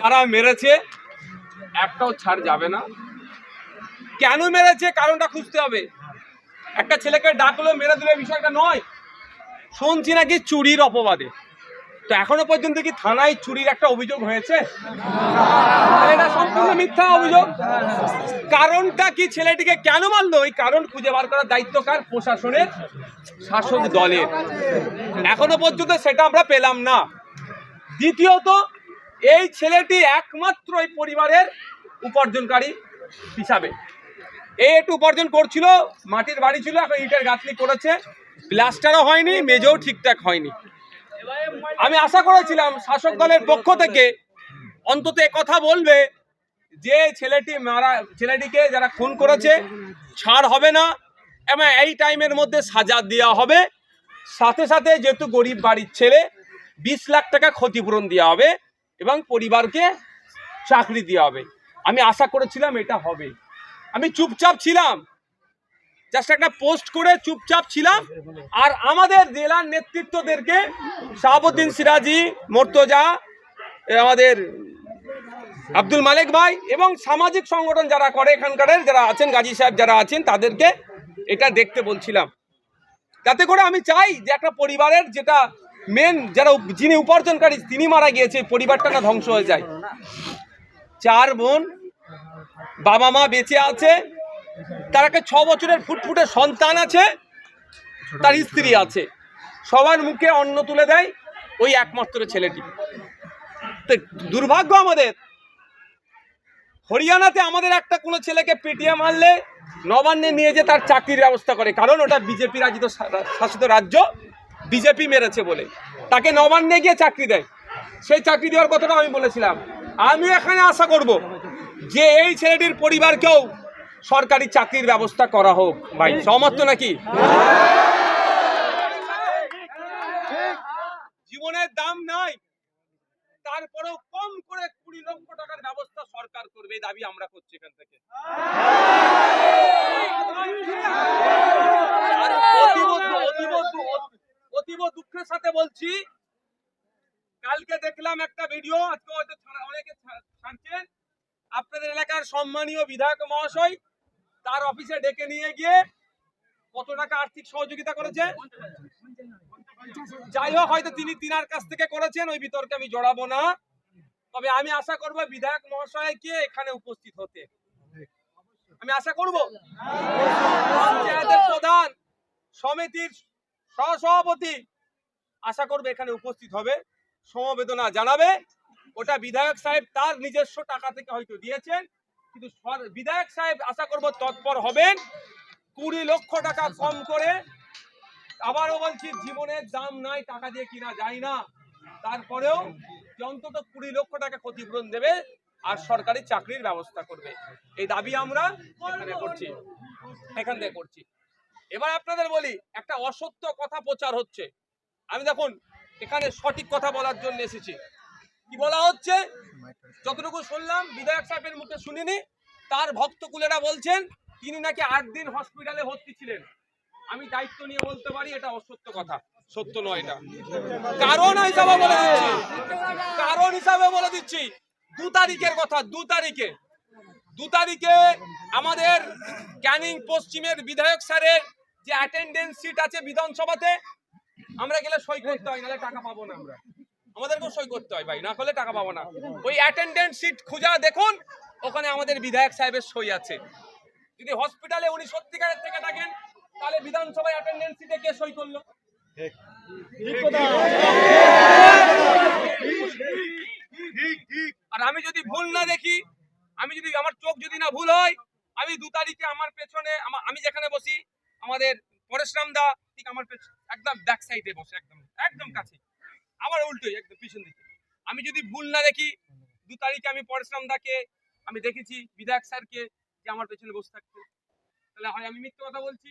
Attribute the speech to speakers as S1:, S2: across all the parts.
S1: যারা মেরেছে, একটাও ছাড় যাবে না। কেন মেরেছে? কারণটা খুঁজতে হবে। একটা ছেলেকে ডাকলো, মেরে দিলে বিষয়টা নয়। শুনছি নাকি চুরির অপবাদে। তো এখনও পর্যন্ত কি থানায় চুরির একটা অভিযোগ হয়েছে? মিথ্যা অভিযোগ? কারণটা কি ছেলেটিকে কেন মারলো? ওই কারণ খুঁজে বার করার দায়িত্ব কার? প্রশাসনের, শাসক দলের। এখনও পর্যন্ত সেটা আমরা পেলাম না। দ্বিতীয়ত, এই ছেলেটি একমাত্র এই পরিবারের উপার্জনকারী হিসাবে। এই একটু উপার্জন করছিল, মাটির বাড়ি ছিল, এখন ইটের গাঁথনি করেছে। প্লাস্টারও হয়নি, মেজও ঠিকঠাক হয়নি। আমি আশা করেছিলাম, শাসক দলের পক্ষ থেকে অন্তত কথা বলবে। যে ছেলেটি মারা, ছেলেটিকে যারা খুন করেছে, ছাড় হবে না, এবং এই টাইমের মধ্যে সাজা দেওয়া হবে। সাথে সাথে যেহেতু গরিব বাড়ির ছেলে, বিশ লাখ টাকা ক্ষতিপূরণ দেওয়া হবে এবং পরিবারকে চাকরি দেওয়া হবে। আমি আশা করেছিলাম এটা হবে। আমি চুপচাপ ছিলাম। জাস্ট একটা পোস্ট করে চুপচাপ ছিলাম। আর আমাদের জেলার নেতৃত্বদেরকে শাহাবুদ্দিন সিরাজি, মোর্তজা আমাদের আব্দুল মালিক ভাই এবং সামাজিক সংগঠন যারা করে এখানকার যারা আছেন, গাজী সাহেব যারা আছেন, তাদেরকে এটা দেখতে বলছিলাম। তাতে করে আমি চাই যে একটা পরিবারের যেটা মেন যারা যিনি উপার্জনকারী, তিনি মারা গিয়েছে পরিবারটা না ধ্বংস হয়ে যায়। চার বোন, বাবা মা বেঁচে আছে, তার একটা ছ বছরের ফুটফুটে সন্তান আছে, তার স্ত্রী আছে। সবার মুখে অন্ন তুলে দেয় ওই একমাত্র ছেলেটি। তো দুর্ভাগ্য আমাদের হরিয়ানাতে আমাদের একটা কোনো ছেলেকে পিটিয়ে মারলে নবান্নে নিয়ে যে তার চাকরির ব্যবস্থা করে। কারণ ওটা বিজেপি রাজিত শাসিত রাজ্য বিজেপি মেরেছে বলে। তাকে নবান্নে গিয়ে চাকরি দেয়। সেই চাকরি দেওয়ার কথাটা আমি বলেছিলাম। আমি এখানে আশা করব যে এই ছেলেটির পরিবারকেও সরকারি চাকরির ব্যবস্থা করা হোক। ভাই তো নাকি? জীবনের দাম নাই। তারপরেও কম করে কুড়ি লক্ষ টাকার ব্যবস্থা সরকার করবে এই দাবি আমরা করছি এখান থেকে। অতীব দুঃখের সাথে বলছি, কালকে দেখলাম একটা ভিডিও, আজকে হয়তো অনেকে ছাড়ছেন। আপনাদের এলাকার সম্মানীয় বিধায়ক মহাশয়, তার অফিসে ডেকে নিয়ে গিয়ে কত টাকা আর্থিক সহযোগিতা করেছে। যাই হোক, হয়তো তিনি তিনার কাছ থেকে করেছেন, ওই বিতর্কে আমি জড়াবো না। তবে আমি আশা করব বিধায়ক মহাশয়কে এখানে উপস্থিত হতে। আমি আশা করব। পঞ্চায়েতের প্রধান সমিতির সহসভাপতি আশা করবে এখানে উপস্থিত হবে, সমবেদনা জানাবে। ওটা বিধায়ক সাহেব তার নিজস্ব টাকা থেকে হয়তো দিয়েছেন, কিন্তু বিধায়ক সাহেব আশা করব তৎপর হবেন। কুড়ি লক্ষ টাকা কম করে আবারও বলছি, জীবনের দাম নাই, টাকা দিয়ে কিনা যায় না। তারপরেও যে অন্তত কুড়ি লক্ষ টাকা ক্ষতিপূরণ দেবে আর সরকারি চাকরির ব্যবস্থা করবে। এই দাবি আমরা এখানে করছি। এখান থেকে করছি। এবার আপনাদের বলি, একটা অসত্য কথা প্রচার হচ্ছে। আমি দেখুন, এখানে সঠিক কথা বলার জন্য এসেছি। কি বলা হচ্ছে? যতটুকু শুনলাম, বিধায়ক সাহেবের মুখে শুনিনি, তার ভক্তকুলেরা বলছেন, তিনি নাকি আট দিন হসপিটালে ভর্তি ছিলেন। আমি দায়িত্ব নিয়ে বলতে পারি, এটা অসত্য কথা। সত্য নয় এটা। কারণ হিসাবে বলে দিচ্ছি। কারণ হিসাবে বলে দিচ্ছি। দু তারিখের কথা, দু তারিখে। দু তারিখে আমাদের ক্যানিং পশ্চিমের বিধায়ক স্যারের যে অ্যাটেন্ডেন্স সিট আছে বিধানসভাতে, আমরা গেলে সই করতে হয়, নাহলে টাকা পাবো না আমরা। আমাদেরকেও সই করতে হয় ভাই, না করলে টাকা পাবো না। ওই অ্যাটেন্ডেন্স সিট খুঁজা দেখুন, ওখানে আমাদের বিধায়ক সাহেবের সই আছে। যদি হসপিটালে উনি সত্যিকারের থেকে থাকেন, তাহলে বিধানসভায় অ্যাটেন্ডেন্স সিটে কে সই করল? আর আমি যদি ভুল না দেখি, আমি যদি আমার চোখ যদি না ভুল হয়, আমি দু তারিখে আমার পেছনে, আমি যেখানে বসি, আমাদের পরেশরাম দা, ঠিক আমার একদম ব্যাক সাইডে বসে, একদম একদম কাছে। আমার উল্টোই, একদম পিছন দিকে। আমি যদি ভুল না দেখি, দু তারিখে আমি পরেশরাম দাকে, আমি দেখেছি বিধায়ক স্যারকে, যে আমার পেছনে বসে থাকতে। তাহলে হয় আমি মিথ্যে কথা বলছি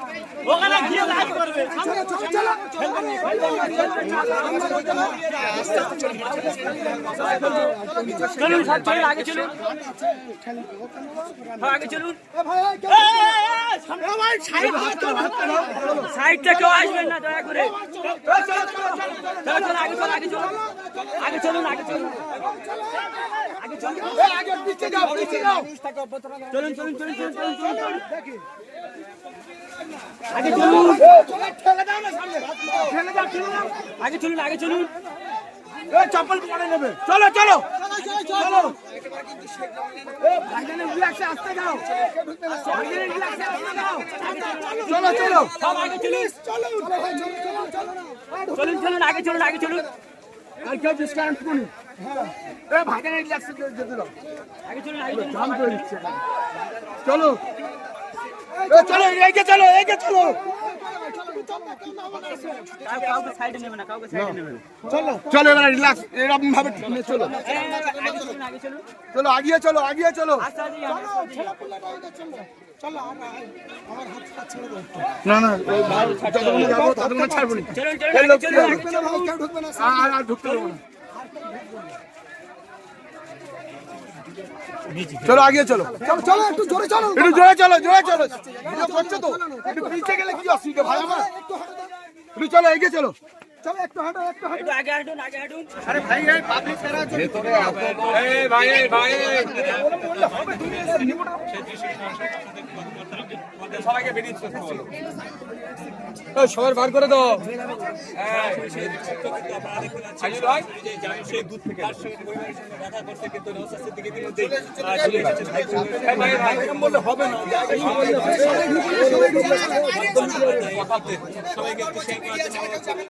S1: দেখা হোক
S2: চলুন চলুন আগে চলুন। হ্যাঁ, আগে চলুন। সাইডটা কেউ আসবেন না দয়া করে। আগে চলো আগে চলুন। আগে চলুন আগে চলুন। আগে চলুন চলুন চলুন চলুন। চলুন। চলুন। চলুন আগে চলুন আগে চলুন আগে চলুন।
S3: চপ্পল পরে নেবে। চলো চলো। চলো। চলো চলো।
S2: আগে চলুন। চলুন আগে চলুন আগে চলুন।
S3: আর কেউ ডিসকাউন্ট করুন ভাগের রিল্যাক্স যেতে দাও।
S2: আগে চলুন আগে চলুন।
S3: চলো। চলো এগিয়ে চলো এগিয়ে চলো
S2: কাউ- কাউকে সাইডে নেবে না কাউকে সাইডে নেবে না
S3: চলো চলো এবার রিল্যাক্স এরকম ভাবে চলো চলো আগিয়ে চলো আগিয়ে চলো। না না যতক্ষণ যাব ততক্ষণ ছাড়বো না আর ঢুকতে দেবো না চলো আগে চলো। চলো চলো একটু জোরে চলো। একটু জোরে চলো জোরে চলো। ভিডিও করছ তো? একটু পিছে গেলে কি অসুবিধা ভাই আমার? একটু চলো এগিয়ে চলো। চলো একটু হাঁটো একটু হাঁটো।
S2: আগে হাঁটুন আগে হাঁটুন।
S3: আরে ভাই এই পাবলিক ছাড়া আছে
S1: এই ভাই ভাই। সবাইকে বেরিয়ে
S3: সবার বার করে দাও
S1: সেই এরকম বললে হবে না কথাতে